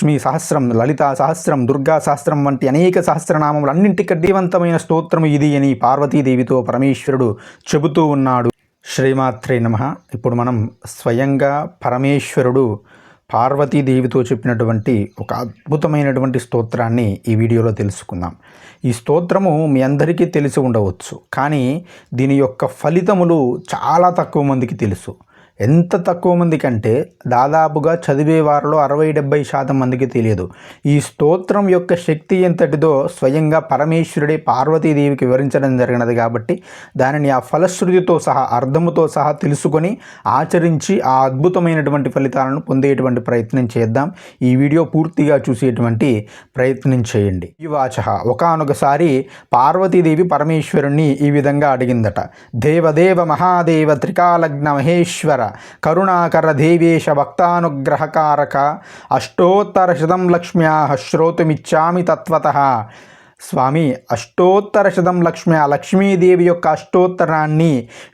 లక్ష్మీ సహస్రం లలితా సహస్రం దుర్గా సహస్రం వంటి అనేక సహస్రనామములు అన్నింటికి దీవంతమైన స్తోత్రము ఇది అని పార్వతీదేవితో పరమేశ్వరుడు చెబుతూ ఉన్నాడు. శ్రీమాత్రే నమ. ఇప్పుడు మనం స్వయంగా పరమేశ్వరుడు పార్వతీదేవితో చెప్పినటువంటి ఒక అద్భుతమైనటువంటి స్తోత్రాన్ని ఈ వీడియోలో తెలుసుకుందాం. ఈ స్తోత్రము మీ అందరికీ తెలిసి ఉండవచ్చు. కానీ దీని యొక్క ఫలితములు చాలా తక్కువ మందికి తెలుసు. ఎంత తక్కువ మంది కంటే దాదాపుగా చదివే వారిలో అరవై డెబ్బై శాతం మందికి తెలియదు. ఈ స్తోత్రం యొక్క శక్తి ఎంతటిదో స్వయంగా పరమేశ్వరుడే పార్వతీదేవికి వివరించడం జరిగినది కాబట్టి దానిని ఆ ఫలశ్రుతితో సహా అర్థముతో సహా తెలుసుకొని ఆచరించి ఆ అద్భుతమైనటువంటి ఫలితాలను పొందేటువంటి ప్రయత్నం చేద్దాం. ఈ వీడియో పూర్తిగా చూసేటువంటి ప్రయత్నం చేయండి. ఈ వాచ ఒకనొకసారి పార్వతీదేవి పరమేశ్వరుణ్ణి ఈ విధంగా అడిగిందట. దేవదేవ మహాదేవ త్రికాలగ్న మహేశ్వర కరుణాకర దేవేశ భక్తానుగ్రహకారక అష్టోత్తర శతం లక్ష్మ్యా శ్రోతుమిచ్చామి తత్వత స్వామి అష్టోత్తర శతం లక్ష్మి ఆ లక్ష్మీదేవి యొక్క అష్టోత్తరాన్ని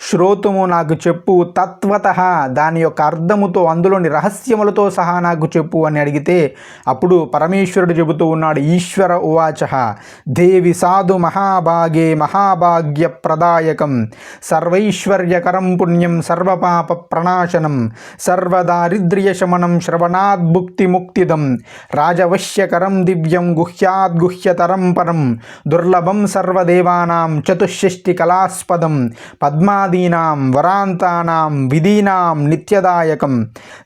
శ్రోతము నాకు చెప్పు తత్వత దాని యొక్క అర్థముతో అందులోని రహస్యములతో సహా నాకు చెప్పు అని అడిగితే అప్పుడు పరమేశ్వరుడు చెబుతూ ఉన్నాడు ఈశ్వర ఉవాచ దేవి సాధు మహాభాగే మహాభాగ్య ప్రదాయకం సర్వైశ్వర్యకరం పుణ్యం సర్వపాప ప్రణాశనం సర్వదారిద్ర్యశమనం శ్రవణాద్భుక్తి ముక్తిదం రాజవశ్యకరం దివ్యం గుహ్యాద్గుహ్యతరం పరం సుందరం దుర్లభం సర్వదేవానాం చతుషష్టి కళాస్పదం పద్మాదీనాం వరాంతానాం విధీనాం నిత్యదాయకం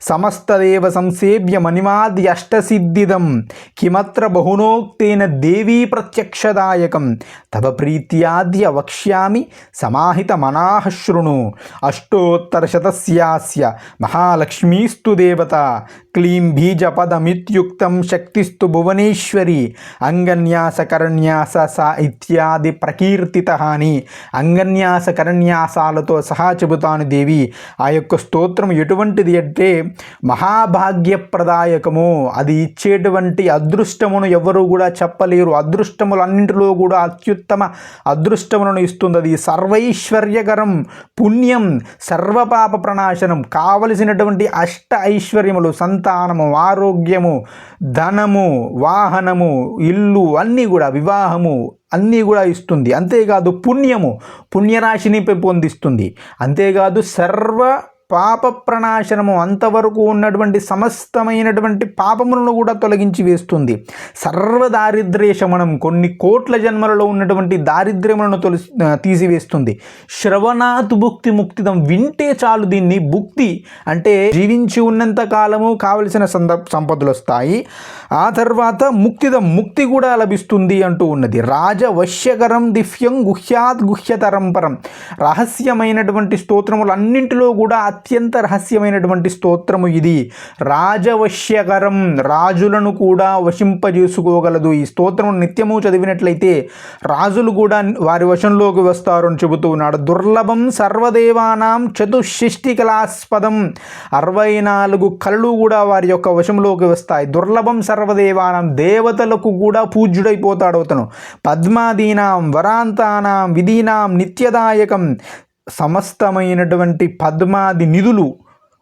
సమస్తదేవ సంసేవ్య మణిమాది అష్టసిద్ధిదం కిమత్ర బహునోక్తేన దేవీ ప్రత్యక్షదాయకం తవ ప్రీత్యాద్య వక్ష్యామి సమాహిత మనాహ శృణు అష్టోత్తరశతస్యాస్య మహాలక్ష్మీస్తు దేవత క్లీం బీజపదమిత్యుక్తం శక్తిస్తు భువనేశ్వరి అంగన్యాసకరణ్య అంగన్యాస సా ఇత్యాది ప్రకీర్తిత అని అంగన్యాసకరణ్యాసాలతో సహా చెబుతాను దేవి. ఆ యొక్క స్తోత్రం ఎటువంటిది అంటే మహాభాగ్యప్రదాయకము. అది ఇచ్చేటువంటి అదృష్టమును ఎవరు కూడా చెప్పలేరు. అదృష్టములన్నింటిలో కూడా అత్యుత్తమ అదృష్టములను ఇస్తుంది. అది సర్వైశ్వర్యకరం పుణ్యం సర్వపాప ప్రణాశనం కావలసినటువంటి అష్ట ఐశ్వర్యములు సంతానము ఆరోగ్యము ధనము వాహనము ఇల్లు అన్నీ కూడా వివాహము అన్నీ కూడా ఇస్తుంది. అంతేకాదు పుణ్యము. పుణ్యరాశిని పెంపొందిస్తుంది. అంతేకాదు సర్వ పాప ప్రణాశనము అంతవరకు ఉన్నటువంటి సమస్తమైనటువంటి పాపములను కూడా తొలగించి వేస్తుంది. సర్వ దారిద్ర్య శమనం కొన్ని కోట్ల జన్మలలో ఉన్నటువంటి దారిద్ర్యములను తొలి తీసివేస్తుంది. శ్రవణాత్ భుక్తి ముక్తిదం వింటే చాలు దీన్ని. భుక్తి అంటే జీవించి ఉన్నంత కాలము కావలసిన సంద సంపదలు వస్తాయి. ఆ తర్వాత ముక్తిదం ముక్తి కూడా లభిస్తుంది అంటూ ఉన్నది. రాజవశ్యకరం దివ్యం గుహ్యాత్ గుహ్యతరం పరం. రహస్యమైనటువంటి స్తోత్రములన్నింటిలో కూడా అత్యంత రహస్యమైనటువంటి స్తోత్రము ఇది. రాజవశ్యకరం రాజులను కూడా వశింపజేసుకోగలదు. ఈ స్తోత్రం నిత్యము చదివినట్లయితే రాజులు కూడా వారి వశంలోకి వస్తారు అని చెబుతూ ఉన్నాడు. దుర్లభం సర్వదేవానాం చతుషష్టి కళాస్పదం అరవై నాలుగు కళలు కూడా వారి యొక్క వశంలోకి వస్తాయి. దుర్లభం సర్వదేవానాం దేవతలకు కూడా పూజ్యుడైపోతాడు అతను. పద్మాదీనాం వరాంతానాం విధీనాం నిత్యదాయకం సమస్తమైనటువంటి పద్మాది నిధులు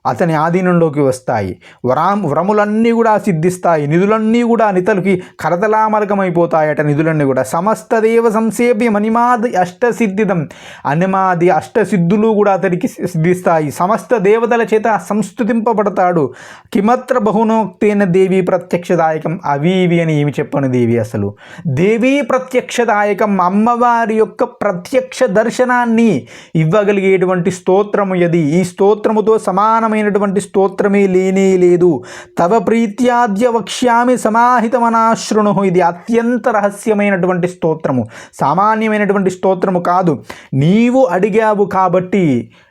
అతని ఆధీనంలోకి వస్తాయి. వరాం వ్రములన్నీ కూడా సిద్ధిస్తాయి. నిధులన్నీ కూడా నితలకి కరతలామలకమైపోతాయట నిధులన్నీ కూడా. సమస్త దేవ సంసేభ్యం అనిమాది అష్టసిద్ధిదం. అనిమాది అష్టసిద్ధులు కూడా అతనికి సిద్ధిస్తాయి. సమస్త దేవతల చేత సంస్థుతింపబడతాడు కిమత్ర బహునోక్తేన దేవి ప్రత్యక్షదాయకం. అవీవి అని ఏమి చెప్పను దేవి అసలు? దేవీ ప్రత్యక్షదాయకం అమ్మవారి యొక్క ప్రత్యక్ష దర్శనాన్ని ఇవ్వగలిగేటువంటి స్తోత్రము ఇది ఈ స్తోత్రముతో సమానమైనటువంటి స్తోత్రమే లేనే లేదు. తవ ప్రీత్యాద్య వక్ష్యామి సమాహితమనాశృణు ఇది అత్యంత రహస్యమైనటువంటి స్తోత్రము. సామాన్యమైనటువంటి స్తోత్రము కాదు. నీవు అడిగావు కాబట్టి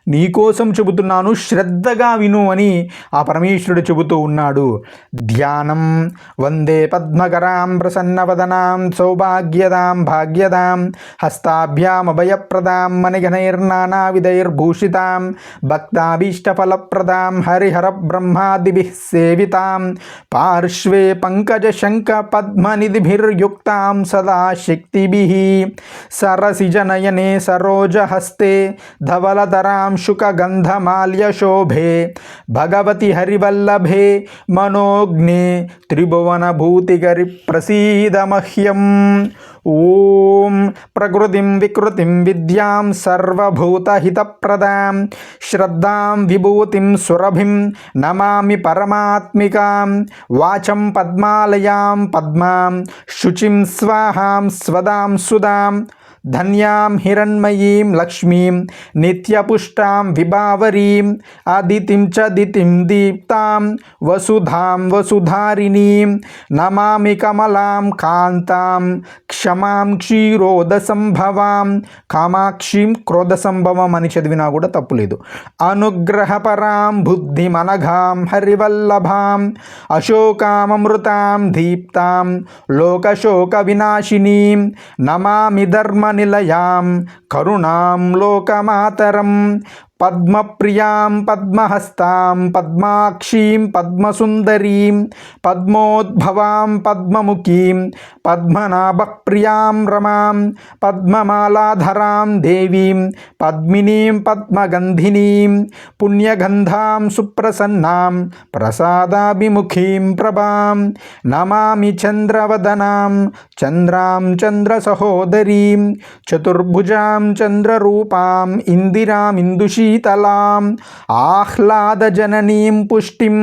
నీకోసం చెబుతున్నాను శ్రద్ధగా విను అని ఆ పరమేశ్వరుడు చెబుతూ ఉన్నాడు. ధ్యానం వందే పద్మకరాం ప్రసన్నవదనాం సౌభాగ్యదాం భాగ్యదాం హస్తాభ్యామభయప్రదాం మణిఘనైర్నానావిధైర్భూషితాం భక్తాభీష్టఫలప్రదాం హరిహర బ్రహ్మాదిభి సేవితాం పార్శ్వే పంకజశంఖ పద్మనిధిభిర్యుక్తాం సదా శక్తిభిः సరసిజనయనే సరోజహస్తే ధవలధరాం शुकगन्धमाल्यशोभे, भगवति हरिवल्लभे मनोज्ञे त्रिभुवनभूतिगरिप्रसीद मह्यम् ॐ प्रकृतिं विकृतिं विद्यां सर्वभूतहितप्रदां, श्रद्धां विभूतिं सुरभिं नमामि परमात्मिकां, वाचं पद्मालयां पद्मां, शुचिं स्वाहां स्वदां सुदां ధన్యాం హిరణ్మయీం లక్ష్మీం నిత్యపుష్టాం విభావరీం అదితిం చ దితిం దీప్తాం వసుధాం వసుధారిణీం నమామి కమలాం కాంతాం క్షమాం క్షీరోదసంభవాం కామాక్షీం క్రోధసంభవం అని చదివినా కూడా తప్పులేదు అనుగ్రహపరాం బుద్ధిమనఘాం హరివల్లభాం అశోకామృతాం దీప్తాం లోకశోక వినాశినీం నమామి ధర్మ ధర్మనిలయాం కరుణాం లోకమాతరం. పద్మప్రియాం పద్మహస్తాం పద్మాక్షీం పద్మసుందరీం పద్మోద్భవాం పద్మముఖీం పద్మనాభప్రియాం రమాం పద్మమాలాధరాం దేవీం పద్మినీం పద్మగంధినీం పుణ్యగంధాం సుప్రసన్నాం ప్రసాదాభిముఖీం ప్రభాం నమామి చంద్రవదనాం చంద్రాం చంద్రసహోదరీం చతుర్భుజాం చంద్రరూపాం ఇందిరామిందుషీ शीतलाम् आह्लादजननीं पुष्टिं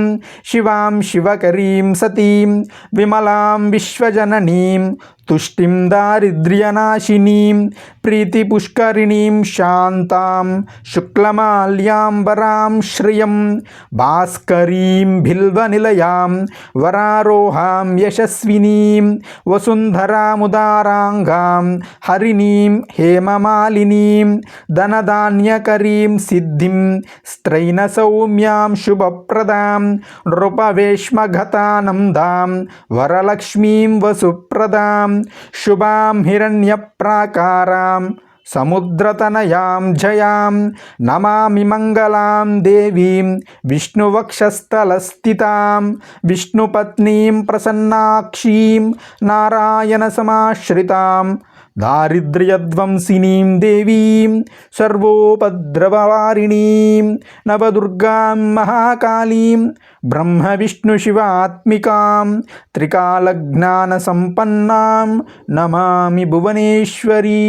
शिवां शिवकरीं सतीं विमलां विश्वजननीं తుష్టిం దారిద్ర్యనాశినీం ప్రీతిపుష్కరిణీం శాంతాం శుక్లమాల్యాంబరాం శ్రియం భాస్కరీం భిల్వనిలయాం వరారోహాం యశస్వినీం వసుంధరాముదారాంగాం హరిణీం హేమమాలినీం ధనధాన్యకరీం సిద్ధిం స్త్రైన సౌమ్యాం శుభప్రదాం నృపవేష్మఘతానందాం వరలక్ష్మీం వసుప్రదాం శుభాం హిరణ్యప్రాకారాం సముద్రతనయాం జయాం నమామి మంగళాం దేవీం విష్ణువక్షస్థలస్థితాం విష్ణుపత్నీం ప్రసన్నాక్షీం నారాయణ दारिद्र्यध्वंसिनी देवीं सर्वोपद्रववारिणी नवदुर्गा महाकाली ब्रह्म त्रिकालज्ञानसम्पन्नां नमा भुवनेश्वरी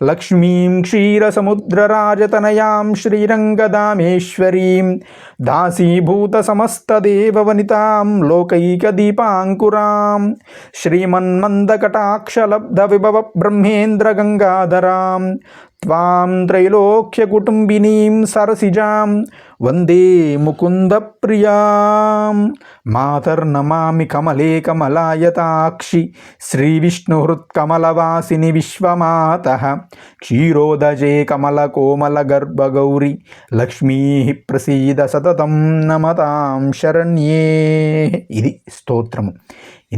లక్ష్మీం క్షీరసముద్రరాజతనయాం శ్రీరంగదామేశ్వరీం దాసీభూతసమస్తదేవవనితాం లోకైకదీపాంకురాం శ్రీమన్మందకటాక్షలబ్ధవిభవ బ్రహ్మేంద్రగంగాధరాం త్వాం త్రైలోక్యకుటుంబినీం సరసిజాం వందే ముకుంద ముకుందప్రియాం మాతర్నమామి కమలే కమలాయతాక్షి. శ్రీవిష్ణుహృత్కమలవాసిని విశ్వమాత. క్షీరోదజే కమలకోమలగర్భగౌరి లక్ష్మీ ప్రసీద సతతం నమతాం శరణ్యే. ఇది స్తోత్రము.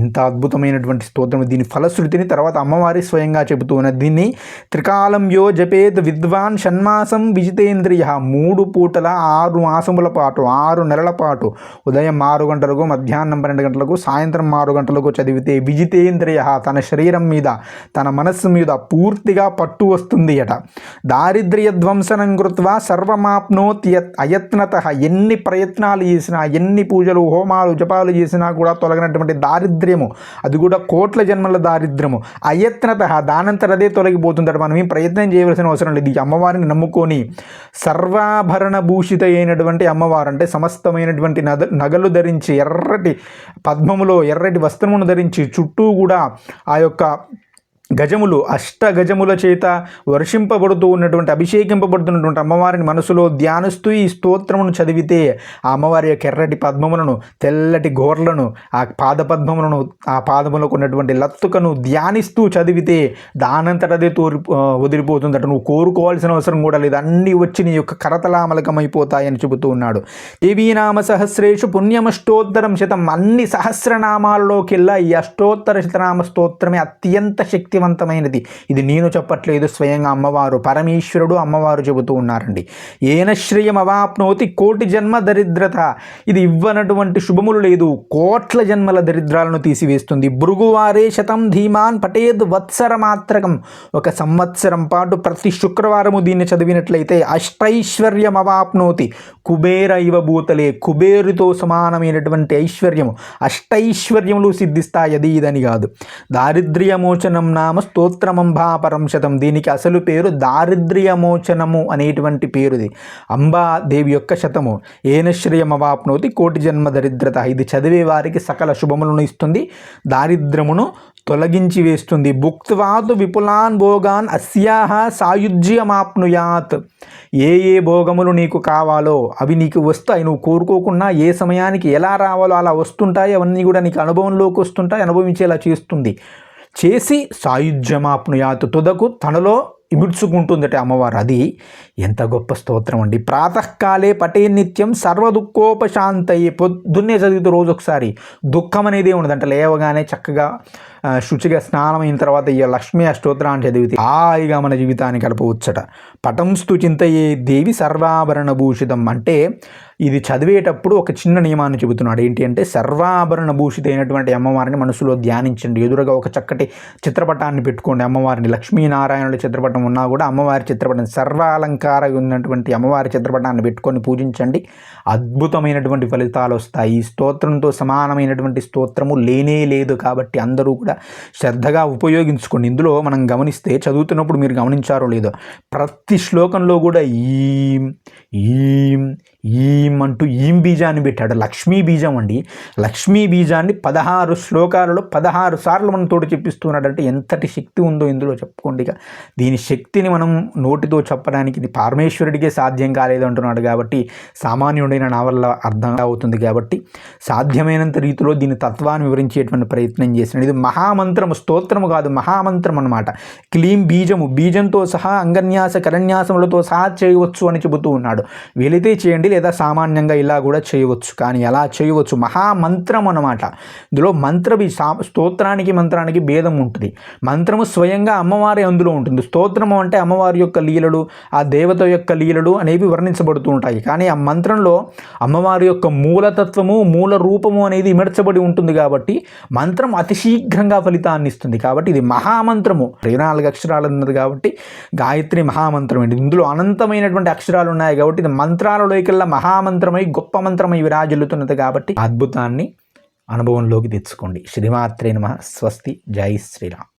ఇంత అద్భుతమైనటువంటి స్తోత్రం దీని ఫలశ్రుతిని తర్వాత అమ్మవారి స్వయంగా చెబుతూ ఉన్నది దీన్ని త్రికాలం యో జపేత్ విద్వాన్ షణ్మాసం విజితేంద్రియ. మూడు పూటల ఆరు మాసముల పాటు ఆరు నెలల పాటు ఉదయం ఆరు గంటలకు మధ్యాహ్నం పన్నెండు గంటలకు సాయంత్రం ఆరు గంటలకు చదివితే విజితేంద్రియ. తన శరీరం మీద తన మనస్సు మీద పూర్తిగా పట్టు వస్తుంది అట దారిద్ర్య ధ్వంసనం కృత్వా సర్వమాప్నోత్ యత్ అయత్నత. ఎన్ని ప్రయత్నాలు చేసినా ఎన్ని పూజలు హోమాలు జపాలు చేసినా కూడా తొలగినటువంటి దారిద్ర్యము. అది కూడా కోట్ల జన్మల దారిద్ర్యము. అయత్నత దానంతరదే తొలగిపోతుందట. మనం ఏం ప్రయత్నం చేయవలసిన అవసరం లేదు. ఈ అమ్మవారిని నమ్ముకొని సర్వాభరణ భూషిత అయినటువంటి అమ్మవారు అంటే సమస్తమైనటువంటి నద నగలు ధరించి ఎర్రటి పద్మములో ఎర్రటి వస్త్రమును ధరించి చుట్టూ కూడా ఆ యొక్క గజములు అష్ట గజముల చేత వర్షింపబడుతూ ఉన్నటువంటి అభిషేకింపబడుతున్నటువంటి అమ్మవారిని మనసులో ధ్యానిస్తూ ఈ స్తోత్రమును చదివితే ఆ అమ్మవారి యొక్క ఎర్రటి పద్మములను తెల్లటి గోర్లను ఆ పాద పద్మములను ఆ పాదములకు ఉన్నటువంటి లత్తుకను ధ్యానిస్తూ చదివితే దానంతటదే తోరి వదిలిపోతుందట. నువ్వు కోరుకోవాల్సిన అవసరం కూడా లేదు. అన్నీ వచ్చి నీ యొక్క కరతలామలకమైపోతాయని చెబుతూ ఉన్నాడు. దేవీనామ సహస్రేషు పుణ్యమష్టోత్తరం శతం అన్ని సహస్రనామాల్లోకెల్లా ఈ అష్టోత్తర శతనామ స్తోత్రమే అత్యంత శక్తి శక్తివంతమైనది. ఇది నేను చెప్పట్లేదు స్వయంగా అమ్మవారు. పరమేశ్వరుడు అమ్మవారు చెబుతూ ఉన్నారండి. ఏన శ్రేయం అవాప్నోతి కోటి జన్మ దరిద్రత. ఇది ఇవ్వనటువంటి శుభములు లేదు. కోట్ల జన్మల దరిద్రాలను తీసివేస్తుంది. భృగువారే శతం ధీమాన్ పటేద్ వత్సర మాత్రకం ఒక సంవత్సరం పాటు ప్రతి శుక్రవారము దీన్ని చదివినట్లయితే అష్టైశ్వర్యం అవాప్నోతి కుబేర ఇవ భూతలే. కుబేరుతో సమానమైనటువంటి ఐశ్వర్యము. అష్టైశ్వర్యములు సిద్ధిస్తాయది అది ఇదని కాదు. దారిద్ర్యమోచనం నామ స్తోత్రమంబాపరం శతం దీనికి అసలు పేరు దారిద్ర్యమోచనము అనేటువంటి పేరుది. అంబా దేవి యొక్క శతము. ఏనశ్రయమవాప్నోతి కోటి జన్మ దరిద్రత. ఇది చదివే వారికి సకల శుభములను ఇస్తుంది. దారిద్రమును తొలగించి వేస్తుంది. భుక్త్వాతు విపులాన్ భోగాన్ అస్యాహ సాయుధ్యమాప్నుయాత్ ఏ ఏ భోగములు నీకు కావాలో అవి నీకు వస్తాయి. నువ్వు కోరుకోకుండా ఏ సమయానికి ఎలా రావాలో అలా వస్తుంటాయి. అవన్నీ కూడా నీకు అనుభవంలోకి వస్తుంటాయి అనుభవించేలా చేస్తుంది. చేసి సాయుధ్యమాప్నుయాత్ తుదకు తనలో ఇముడ్చుకుంటుందట అమ్మవారు. అది ఎంత గొప్ప స్తోత్రం అండి. ప్రాతకాలే పటే నిత్యం సర్వదుఃఖోపశాంతయ్యే పొద్దున్నే చదివితే రోజు ఒకసారి దుఃఖం అనేది ఉండదంట. లేవగానే చక్కగా శుచిగా స్నానం అయిన తర్వాత ఈ లక్ష్మీ అష్టోత్తరాన్ని చదివితే హాయిగా మన జీవితాన్ని గడపవచ్చట. పటంస్తు చింతయే దేవి సర్వాభరణ భూషితం అంటే ఇది చదివేటప్పుడు ఒక చిన్న నియమాన్ని చెబుతున్నాడు. ఏంటి అంటే సర్వాభరణ భూషితైనటువంటి అమ్మవారిని మనసులో ధ్యానించండి. ఎదురుగా ఒక చక్కటి చిత్రపటాన్ని పెట్టుకోండి. అమ్మవారిని లక్ష్మీనారాయణుల చిత్రపటం ఉన్నా కూడా అమ్మవారి చిత్రపటం సర్వాలంకార ఉన్నటువంటి అమ్మవారి చిత్రపటాన్ని పెట్టుకొని పూజించండి. అద్భుతమైనటువంటి ఫలితాలు వస్తాయి. ఈ స్తోత్రంతో సమానమైనటువంటి స్తోత్రము లేనే లేదు కాబట్టి అందరూ కూడా శ్రద్ధగా ఉపయోగించుకోండి. ఇందులో మనం గమనిస్తే చదువుతున్నప్పుడు మీరు గమనించారో లేదో ప్రతి శ్లోకంలో కూడా ఈం ఈం ఈమంటూ అంటూ ఈం బీజాన్ని పెట్టాడు. లక్ష్మీ బీజం అండి. లక్ష్మీ బీజాన్ని పదహారు శ్లోకాలలో పదహారు సార్లు మనం తోడు చెప్పిస్తున్నాడు అంటే ఎంతటి శక్తి ఉందో ఇందులో చెప్పుకోండి ఇక. దీని శక్తిని మనం నోటితో చెప్పడానికి ఇది పరమేశ్వరుడికే సాధ్యం కాలేదు అంటున్నాడు కాబట్టి సామాన్యుడైన నా వల్ల అర్థం అవుతుంది కాబట్టి సాధ్యమైనంత రీతిలో దీని తత్వాన్ని వివరించేటువంటి ప్రయత్నం చేసినాడు ఇది మహామంత్రము స్తోత్రము కాదు మహామంత్రం అనమాట క్లీం బీజము బీజంతో సహా అంగన్యాస కరన్యాసములతో సహా చేయవచ్చు అని చెబుతూ ఉన్నాడు. వీలైతే చేయండి లేదా సామాన్యంగా ఇలా కూడా చేయవచ్చు. కానీ ఎలా చేయవచ్చు. మహామంత్రం అన్నమాట. ఇందులో మంత్రవి సా- స్తోత్రానికి మంత్రానికి భేదం ఉంటుంది. మంత్రము స్వయంగా అమ్మవారి అందులో ఉంటుంది. స్తోత్రము అంటే అమ్మవారి యొక్క లీలలు ఆ దేవత యొక్క లీలలు అనేవి వర్ణించబడుతూ ఉంటాయి. కానీ ఆ మంత్రంలో అమ్మవారి యొక్క మూలతత్వము మూల రూపము అనేది ఇమర్చబడి ఉంటుంది కాబట్టి మంత్రం అతి శీఘ్రంగా ఫలితాన్ని ఇస్తుంది. కాబట్టి ఇది మహామంత్రము. ఇరవై నాలుగు అక్షరాలు ఉన్నది కాబట్టి గాయత్రి మహామంత్రం అండి. ఇందులో అనంతమైనటువంటి అక్షరాలు ఉన్నాయి కాబట్టి ఇది మంత్రాలలోకెల్లా మహామంత్రమై గొప్ప మంత్రమై విరాజిల్లుతున్నది కాబట్టి అద్భుతాన్ని అనుభవంలోకి తెచ్చుకోండి. శ్రీమాత్రే నమ. స్వస్తి. జై శ్రీరామ్.